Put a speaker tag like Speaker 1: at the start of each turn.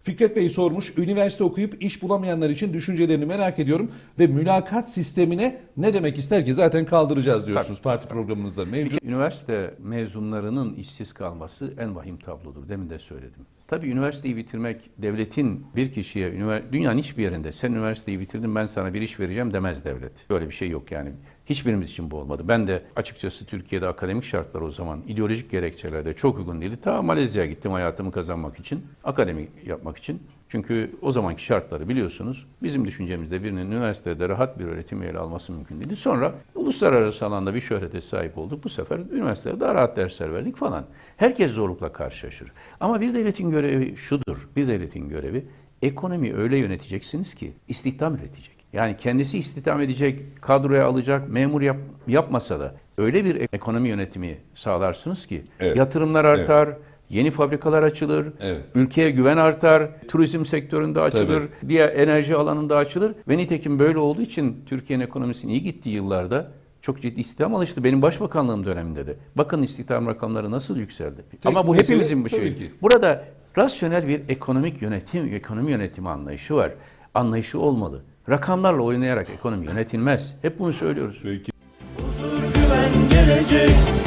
Speaker 1: Fikret Bey sormuş, üniversite okuyup iş bulamayanlar için düşüncelerini merak ediyorum ve mülakat sistemine ne demek ister ki zaten kaldıracağız diyorsunuz parti programınızda mevcut.
Speaker 2: Üniversite mezunlarının işsiz kalması en vahim tablodur. Demin de söyledim. Tabii üniversiteyi bitirmek devletin bir kişiye, dünyanın hiçbir yerinde sen üniversiteyi bitirdin ben sana bir iş vereceğim demez devlet. Böyle bir şey yok yani. Hiçbirimiz için bu olmadı. Ben de açıkçası Türkiye'de akademik şartlar o zaman ideolojik gerekçelerde çok uygun değildi. Ta Malezya'ya gittim hayatımı kazanmak için, akademi yapmak için. Çünkü o zamanki şartları biliyorsunuz. Bizim düşüncemizde birinin üniversitede rahat bir öğretim yeri alması mümkün değildi. Sonra uluslararası alanda bir şöhrete sahip olduk. Bu sefer üniversitede daha rahat dersler verdik falan. Herkes zorlukla karşılaşır. Ama bir devletin görevi şudur. Bir devletin görevi ekonomi öyle yöneteceksiniz ki istihdam üretecek. Yani kendisi istihdam edecek, kadroya alacak, memur yap, yapmasa da öyle bir ekonomi yönetimi sağlarsınız ki
Speaker 1: Evet.
Speaker 2: yatırımlar artar, yeni fabrikalar açılır,
Speaker 1: Evet.
Speaker 2: ülkeye güven artar, turizm sektöründe açılır, diğer enerji alanında açılır ve nitekim böyle olduğu için Türkiye'nin ekonomisinin iyi gittiği yıllarda çok ciddi istihdam alıştı. Benim başbakanlığım döneminde de. Bakın istihdam rakamları nasıl yükseldi. Ama bu hepimizin bir
Speaker 1: tabii
Speaker 2: şeyi. Burada rasyonel bir ekonomik yönetim, ekonomi yönetimi anlayışı var. Anlayışı olmalı. Rakamlarla oynayarak ekonomi yönetilmez. Hep bunu söylüyoruz.
Speaker 1: Peki.
Speaker 3: Huzur güven gelecek